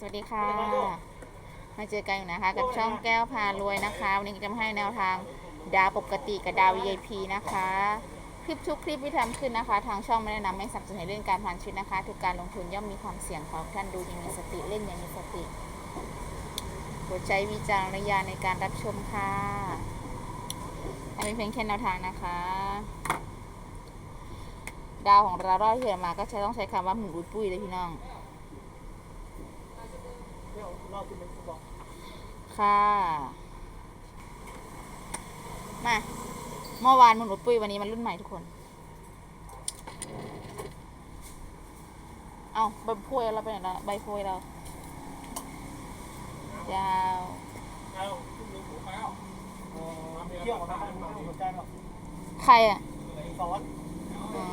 สวัสดีค่ะ มาเจอกันอยู่นะคะ กับช่องแก้วพารวยนะคะ วันนี้จะมาให้แนวทางดาวปกติกับดาว VIP นะคะ คลิปทุกคลิปที่ทำขึ้นนะคะ ทางช่องไม่แนะนำไม่สนับสนุนให้เล่นการพนันชีวิตนะคะ ทุกการลงทุนย่อมมีความเสี่ยงของท่านดูอยังมีสติเล่นอยังมีสติโปรดใช้วิจารณญาณในการรับชมค่ะอันนี้เพียงแค่แนวทางนะคะดาวของเรารอดที่เกิดมาก็ใช้ต้องใช้คำว่าหมุนอุดปุ้ยเลยพี่น้อง เที่ยวรอบคุณเป็นฟุตบอลค่ะ มาเมื่อวานมันอุดปุ้ยวันนี้มันรุ่นใหม่ทุกคน เอาใบพวยเราไปไหนล้วใบพวยเรา ยาวเอาคุณลุงผมไปเอาเที่ยวของทางไม่สนใจหรอกใครอะสอนอ๋อ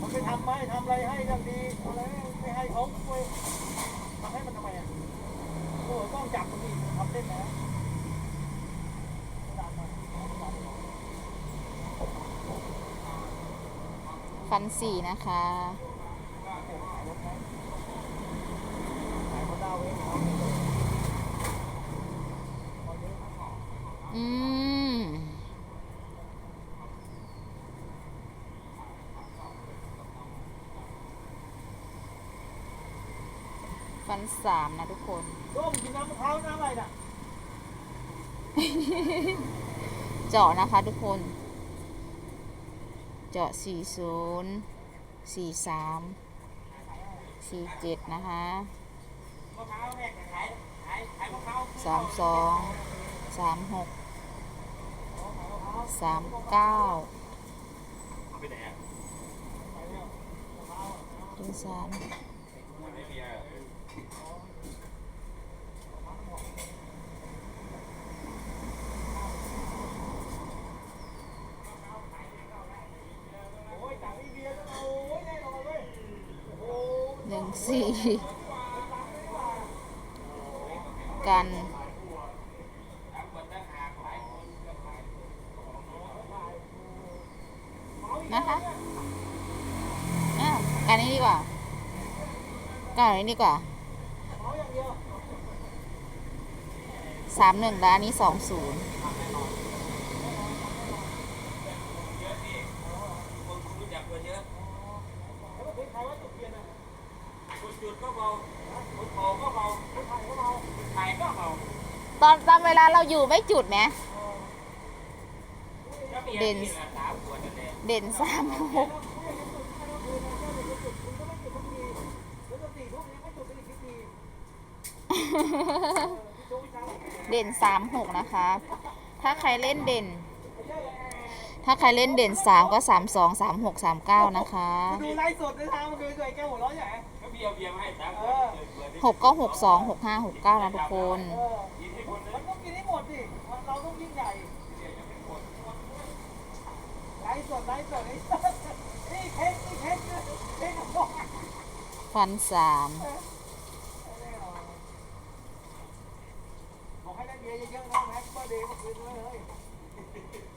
มันไปทำให้ทำอะไรให้อย่างดีอะไรไม่ให้เขาไปทำให้มันทำไมอะโอ้ต้องจับมันดิทำเล่นนะ ฟันสี่นะคะขายเขาดาวเองอืมฟันสามนะทุกคนร่มกินน้ำมะพร้าวน้ำอะไรน่ะ เจาะนะคะทุกคน เจาะ 40 43 47 นะคะ 32 36 39ดสาม สี่กันนะคะอ้าวกันนี้ดีกว่ากันนี้ดีกว่าสามหนึ่งแล้วอันนี้สองศูนย์ แล้วก็เพลงใครว่าจุดเทียนอะ จุดก็เบาคนโผก็เบาคนไทยก็เมาถ่ายก็เบาตอนตอนเวลาเราอยู่ไม่จุดไหมเด่นเด่นสามหกเด่นสามหกนะคะ ถ้าใครเล่นเด่น ถ้าใครเล่นเด่นสามก็สามสองสามหกสามเก้านะคะ ดูไลฟ์สดในทางมันคือไอ้แก้วหัวร้อนใหญ่ ก็เบียร์เบียร์มาให้สามขเอวดอเปิดหกก็หกสองหกห้าหกเก้านะทุกคนเออมันต้องกินให้หมดดิเราต้องยิ่งใหญ่ไลฟ์สดไลฟ์สดไอ้นี่เค้กนี่เค้กเค้กกับบอกฟันสามบอกให้ได้เบียร์เยอะๆนะแม็กเบอร์เดย์เมื่อคืนเลย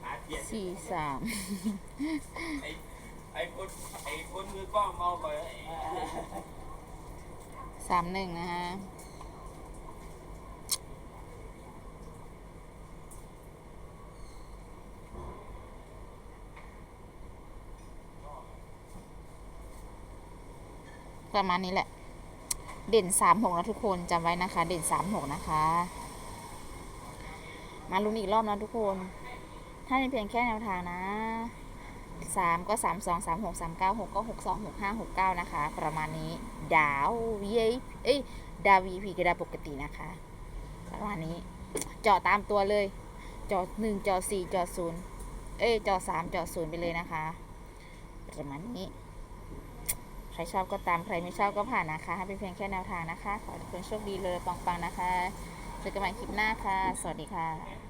หาเทียนสี่สามไอ้ไอ้คนไอ้คนมือกล้องเมาไป สามหนึ่งนะฮะประมาณนี้แหละ เด่นสามหกนะทุกคนจำไว้นะคะ เด่นสามหกนะคะ มาลุ้นอีกรอบนะทุกคน ถ้าเป็นเพียงแค่แนวทางนะสามก็สามสองสามหกสามเก้าหกก็หกสองหกห้าหกเก้านะคะ ประมาณนี้ ดาววีเอ้ยดาววีพีกระดาปกตินะคะประมาณนี้เจาะตามตัวเลยเจาะหนึ่งเจาะสี่เจาะศูนย์เอ้ยเจาะสามเจาะศูนย์ไปเลยนะคะประมาณนี้ ใครชอบก็ตามใครไม่ชอบก็ผ่านนะคะให้เป็นเพียงแค่แนวทางนะคะ ขอให้ทุกคนโชคดีเลยปังๆนะคะเจอกันใหม่คลิปหน้าค่ะ สวัสดีค่ะ